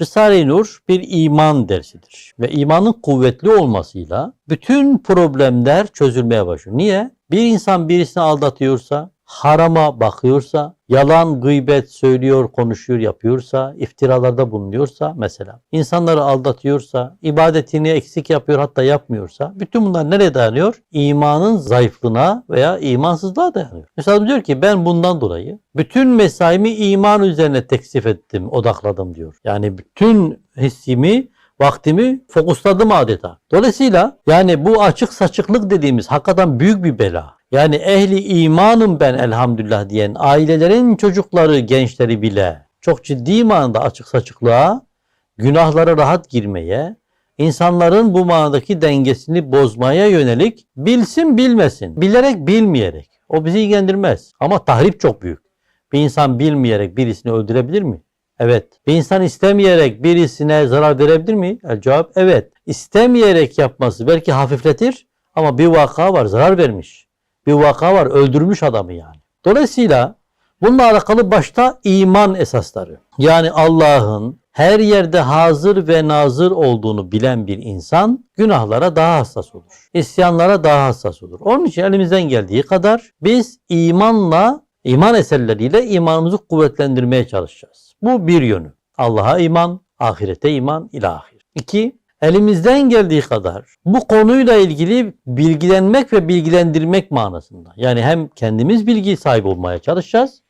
Risale-i Nur bir iman dersidir. Ve imanın kuvvetli olmasıyla bütün problemler çözülmeye başlıyor. Niye? Bir insan birisini aldatıyorsa, harama bakıyorsa, yalan, gıybet söylüyor, konuşuyor, yapıyorsa, iftiralarda bulunuyorsa mesela, insanları aldatıyorsa, ibadetini eksik yapıyor hatta yapmıyorsa, bütün bunlar nereye dayanıyor? İmanın zayıflığına veya imansızlığa dayanıyor. Mesela diyor ki ben bundan dolayı bütün mesaimi iman üzerine teksif ettim, odakladım diyor. Yani bütün hissimi vaktimi fokusladım adeta. Dolayısıyla yani bu açık saçıklık dediğimiz hakikaten büyük bir bela. Yani ehli imanım ben elhamdülillah diyen ailelerin çocukları, gençleri bile çok ciddi manada açık saçıklığa, günahlara rahat girmeye, insanların bu manadaki dengesini bozmaya yönelik bilsin bilmesin, bilerek bilmeyerek. O bizi ilgilendirmez. Ama tahrip çok büyük. Bir insan bilmeyerek birisini öldürebilir mi? Evet. Bir insan istemeyerek birisine zarar verebilir mi? El cevap evet. İstemeyerek yapması belki hafifletir ama bir vaka var zarar vermiş. Bir vaka var öldürmüş adamı yani. Dolayısıyla bununla alakalı başta iman esasları. Yani Allah'ın her yerde hazır ve nazır olduğunu bilen bir insan günahlara daha hassas olur. İsyanlara daha hassas olur. Onun için elimizden geldiği kadar biz imanla, iman eserleriyle imanımızı kuvvetlendirmeye çalışacağız. Bu bir yönü. Allah'a iman, ahirete iman, ilahir. İki, elimizden geldiği kadar bu konuyla ilgili bilgilenmek ve bilgilendirmek manasında. Yani hem kendimiz bilgi sahibi olmaya çalışacağız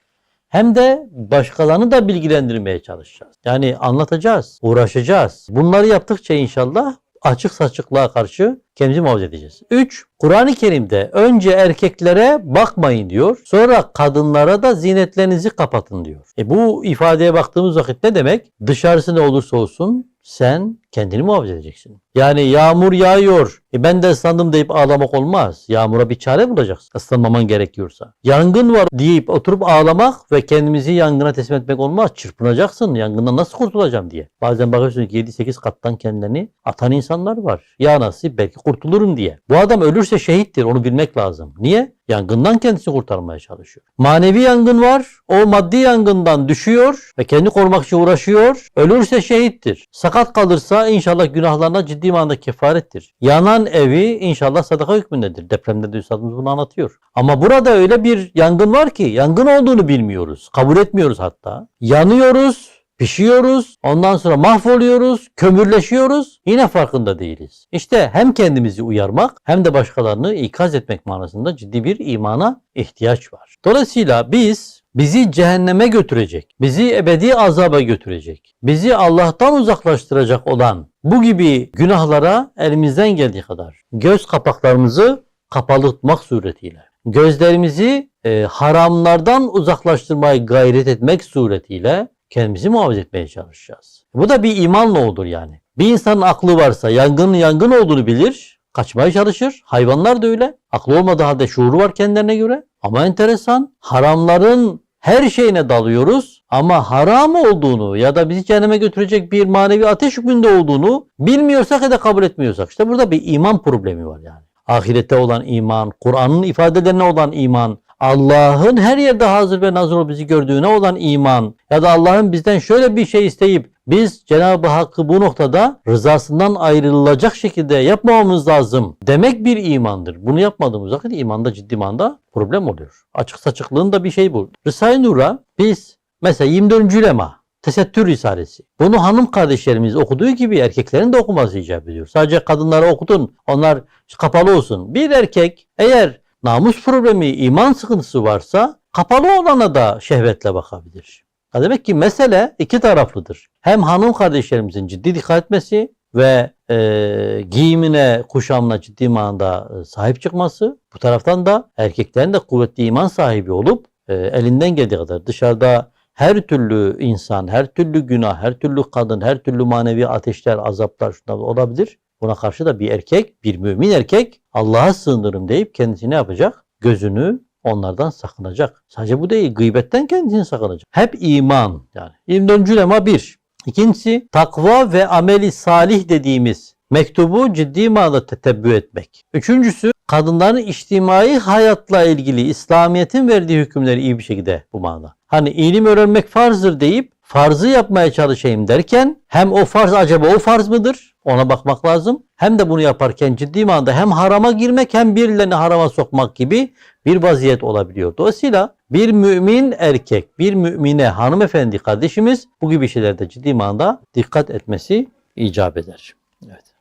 hem de başkalarını da bilgilendirmeye çalışacağız. Yani anlatacağız, uğraşacağız. Bunları yaptıkça inşallah açık saçıklığa karşı kendimizi muhafaza edeceğiz. 3. Kur'an-ı Kerim'de önce erkeklere bakmayın diyor. Sonra kadınlara da zinetlerinizi kapatın diyor. E bu ifadeye baktığımız vakit ne demek? Dışarısı ne olursa olsun sen kendini muhafaza edeceksin. Yani yağmur yağıyor. E ben de ıslandım deyip ağlamak olmaz. Yağmura bir çare bulacaksın. Islanmaman gerekiyorsa. Yangın var deyip oturup ağlamak ve kendimizi yangına teslim etmek olmaz. Çırpınacaksın. Yangından nasıl kurtulacağım diye. Bazen bakıyorsun ki 7-8 kattan kendilerini atan insanlar var. Ya nasip belki kurtulurum diye. Bu adam ölürse şehittir. Onu bilmek lazım. Niye? Yangından kendisini kurtarmaya çalışıyor. Manevi yangın var. O maddi yangından düşüyor ve kendi korumak için uğraşıyor. Ölürse şehittir. Sakat kalırsa inşallah günahlarına ciddi manada kefarettir. Yanan evi inşallah sadaka hükmündedir. Depremde de üstadımız bunu anlatıyor. Ama burada öyle bir yangın var ki yangın olduğunu bilmiyoruz. Kabul etmiyoruz hatta. Yanıyoruz. Pişiyoruz, ondan sonra mahvoluyoruz, kömürleşiyoruz, yine farkında değiliz. İşte hem kendimizi uyarmak hem de başkalarını ikaz etmek manasında ciddi bir imana ihtiyaç var. Dolayısıyla biz bizi cehenneme götürecek, bizi ebedi azaba götürecek, bizi Allah'tan uzaklaştıracak olan bu gibi günahlara elimizden geldiği kadar göz kapaklarımızı kapalı tutmak suretiyle, gözlerimizi e, haramlardan uzaklaştırmaya gayret etmek suretiyle kendimizi muhafaza etmeye çalışacağız. Bu da bir imanla olur yani. Bir insanın aklı varsa yangının yangın olduğunu bilir, kaçmaya çalışır. Hayvanlar da öyle. Aklı olmadığı halde şuuru var kendilerine göre. Ama enteresan haramların her şeyine dalıyoruz ama haram olduğunu ya da bizi cehenneme götürecek bir manevi ateş hükmünde olduğunu bilmiyorsak ya da kabul etmiyorsak. işte burada bir iman problemi var yani. Ahirette olan iman, Kur'an'ın ifadelerine olan iman, Allah'ın her yerde hazır ve nazır olup bizi gördüğüne olan iman ya da Allah'ın bizden şöyle bir şey isteyip biz Cenab-ı Hakk'ı bu noktada rızasından ayrılacak şekilde yapmamamız lazım demek bir imandır. Bunu yapmadığımız vakit imanda ciddi manada problem oluyor. Açık saçıklığın da bir şey bu. Risale-i Nur'a biz mesela 24. lema Tesettür Risalesi. Bunu hanım kardeşlerimiz okuduğu gibi erkeklerin de okuması icap ediyor. Sadece kadınlara okutun, onlar kapalı olsun. Bir erkek eğer namus problemi, iman sıkıntısı varsa kapalı olana da şehvetle bakabilir. Ha demek ki mesele iki taraflıdır. Hem hanım kardeşlerimizin ciddi dikkat etmesi ve e, giyimine, kuşamına ciddi manada e, sahip çıkması. Bu taraftan da erkeklerin de kuvvetli iman sahibi olup e, elinden geldiği kadar dışarıda her türlü insan, her türlü günah, her türlü kadın, her türlü manevi ateşler, azaplar şunlar olabilir. Buna karşı da bir erkek, bir mümin erkek Allah'a sığınırım deyip kendisini yapacak? Gözünü onlardan sakınacak. Sadece bu değil, gıybetten kendisini sakınacak. Hep iman yani. 24. lema 1. İkincisi takva ve ameli salih dediğimiz mektubu ciddi manada tetebbü etmek. Üçüncüsü kadınların içtimai hayatla ilgili İslamiyet'in verdiği hükümleri iyi bir şekilde bu manada. Hani ilim öğrenmek farzdır deyip farzı yapmaya çalışayım derken hem o farz acaba o farz mıdır? Ona bakmak lazım. Hem de bunu yaparken ciddi manada hem harama girmek hem birilerini harama sokmak gibi bir vaziyet olabiliyor. Dolayısıyla bir mümin erkek, bir mümine hanımefendi kardeşimiz bu gibi şeylerde ciddi manada dikkat etmesi icap eder. Evet.